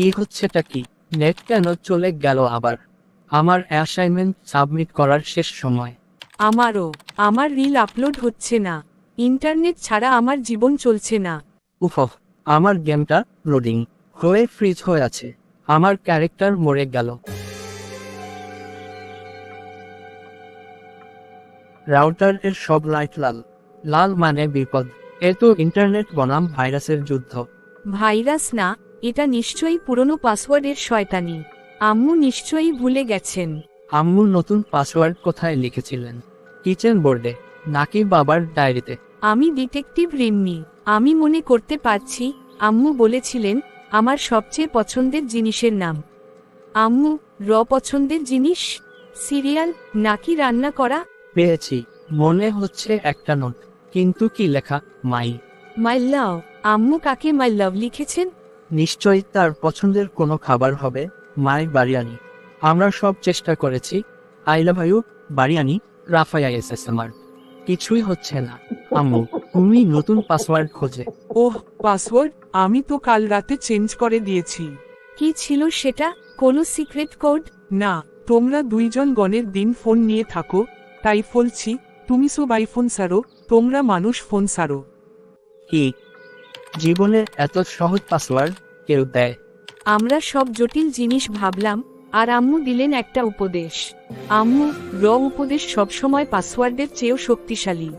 কি হচ্ছেটা কি? নেট কেন চলে গেল আবার? আমার অ্যাসাইনমেন্ট সাবমিট করার শেষ সময়। আমারও আমার রিল আপলোড হচ্ছে না। ইন্টারনেট ছাড়া আমার জীবন চলছে না। উফ আমার গেমটা লোডিং হয়ে ফ্রিজ হয়ে আছে। আমার ক্যারেক্টার মরে গেল। রাউটার এর সব লাইট লাল। লাল মানে বিপদ। এ তো ইন্টারনেট বনাম ভাইরাসের যুদ্ধ। ভাইরাস না এটা নিশ্চয়ই পুরনো পাসওয়ার্ডের শয়তানি। আম্মু নিশ্চয়ই ভুলে গেছেন। আম্মুর নতুন পাসওয়ার্ড কোথায় লিখেছিলেন? কিচেন বোর্ডে নাকি বাবার ডায়েরিতে? আমি ডিটেকটিভ রিম্মি। আমি মনে করতে পারছি আম্মু বলেছিলেন আমার সবচেয়ে পছন্দের জিনিসের নাম। আম্মু র পছন্দের জিনিস? সিরিয়াল নাকি রান্না করা? পেয়েছি মনে হচ্ছে একটা নোট। কিন্তু কি লেখা মাই? মাই লাভ আম্মু কাকে মাই লাভ লিখেছেন? নিশ্চয়ই তার পছন্দের কোনো খাবার হবে মাই বাড়িয়ানি আমরা সব চেষ্টা করেছি। আই লাভ ইউ বাড়িয়ানি রাফায়া এস এস আমার কিছুই হচ্ছে না। আম্মু তুমি নতুন পাসওয়ার্ড খোঁজে। Oh password? আমি তো কাল রাতে চেঞ্জ করে দিয়েছি। কি ছিল সেটা? কোনো সিক্রেট কোড? না তোমরা দুইজন গণের দিন ফোন নিয়ে থাকো। তাই বলছি তুমি সব আইফোন সারো তোমরা মানুষ ফোন সারো। কি? জীবনের এত সহজ পাসওয়ার্ড কেউ দেয়? আমরা সব জটিল জিনিস ভাবলাম, আর আম্মু দিলেন একটা উপদেশ। আম্মু, র উপদেশ সবসময় পাসওয়ার্ডের চেয়েও শক্তিশালী।